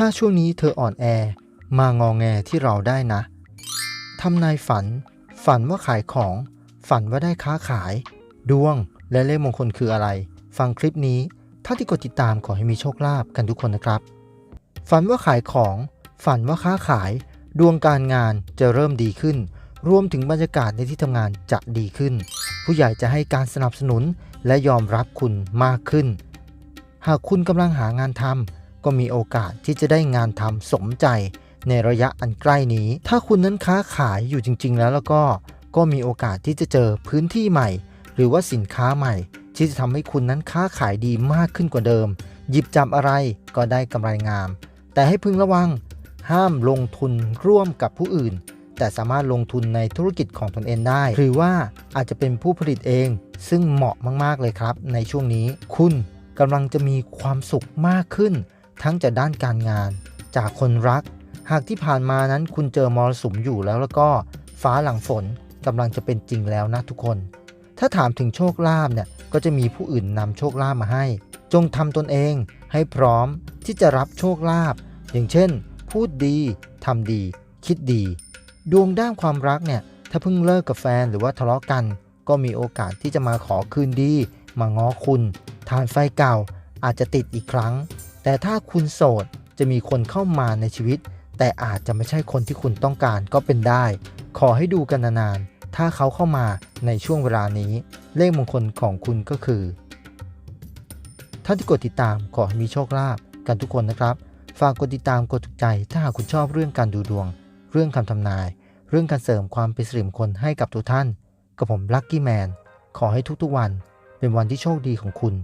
ถ้าช่วงนี้เธออ่อนแอ มางองแงที่เราได้นะ ทำนายฝัน ฝันว่าขายของ ฝันว่าได้ค้าขาย ดวงและเลขมงคลคืออะไร ฟังคลิปนี้ ถ้าที่กดติดตามขอให้มีโชคลาภกันทุกคนนะครับ ฝันว่าขายของ ฝันว่าค้าขาย ดวงการงานจะเริ่มดีขึ้น รวมถึงบรรยากาศในที่ทำงานจะดีขึ้น ผู้ใหญ่จะให้การสนับสนุนและยอมรับคุณมากขึ้น หากคุณกำลังหางานทำ ก็มีโอกาสที่จะได้งานทำสมใจในระยะอันใกล้นี้ ถ้าคุณนั้นค้าขายอยู่จริง ๆ แล้วแล้วก็ ก็มีโอกาสที่จะเจอพื้นที่ใหม่ หรือว่าสินค้าใหม่ ที่จะทำให้คุณนั้นค้าขายดีมากขึ้นกว่าเดิม หยิบจับอะไรก็ได้กำไรงาม แต่ให้พึงระวัง ห้ามลงทุนร่วมกับผู้อื่น แต่สามารถลงทุนในธุรกิจของตนเองได้ หรือว่าอาจจะเป็นผู้ผลิตเอง ซึ่งเหมาะมากๆเลยครับ ในช่วงนี้ คุณกำลังจะมีความสุขมากขึ้น ทั้งจากด้านการงาน จากคนรัก หากที่ผ่านมานั้นคุณเจอมรสุมอยู่แล้วแล้วก็ฟ้าหลังฝนกำลังจะเป็นจริงแล้วนะทุกคน ถ้าถามถึงโชคลาภเนี่ยก็จะมีผู้อื่นนำโชคลาภมาให้ จงทำตนเองให้พร้อมที่จะรับโชคลาภอย่างเช่น พูดดีทำดี คิดดี ดวงด้านความรักเนี่ยถ้าเพิ่งเลิกกับแฟนหรือว่าทะเลาะกัน ก็มีโอกาสที่จะมาขอคืนดี มาง้อคุณ ทานไฟเก่าอาจจะติดอีกครั้ง แต่ถ้าคุณโสดจะมีคนเข้ามาในชีวิต แต่อาจจะไม่ใช่คนที่คุณต้องการก็เป็นได้ ขอให้ดูกันนานๆ ถ้าเขาเข้ามาในช่วงเวลานี้ เลขมงคลของคุณก็คือท่านที่กดติดตามขอให้มีโชคลาภกันทุกคนนะครับ ฝากกดติดตามกดถูกใจ ถ้าหากคุณชอบเรื่องการดูดวง เรื่องคำทำนาย เรื่องการเสริมความเป็นสิริมงคลให้กับทุกท่าน กับผมลัคกี้แมนขอให้ทุกๆวัน เป็นวันที่โชคดีของคุณ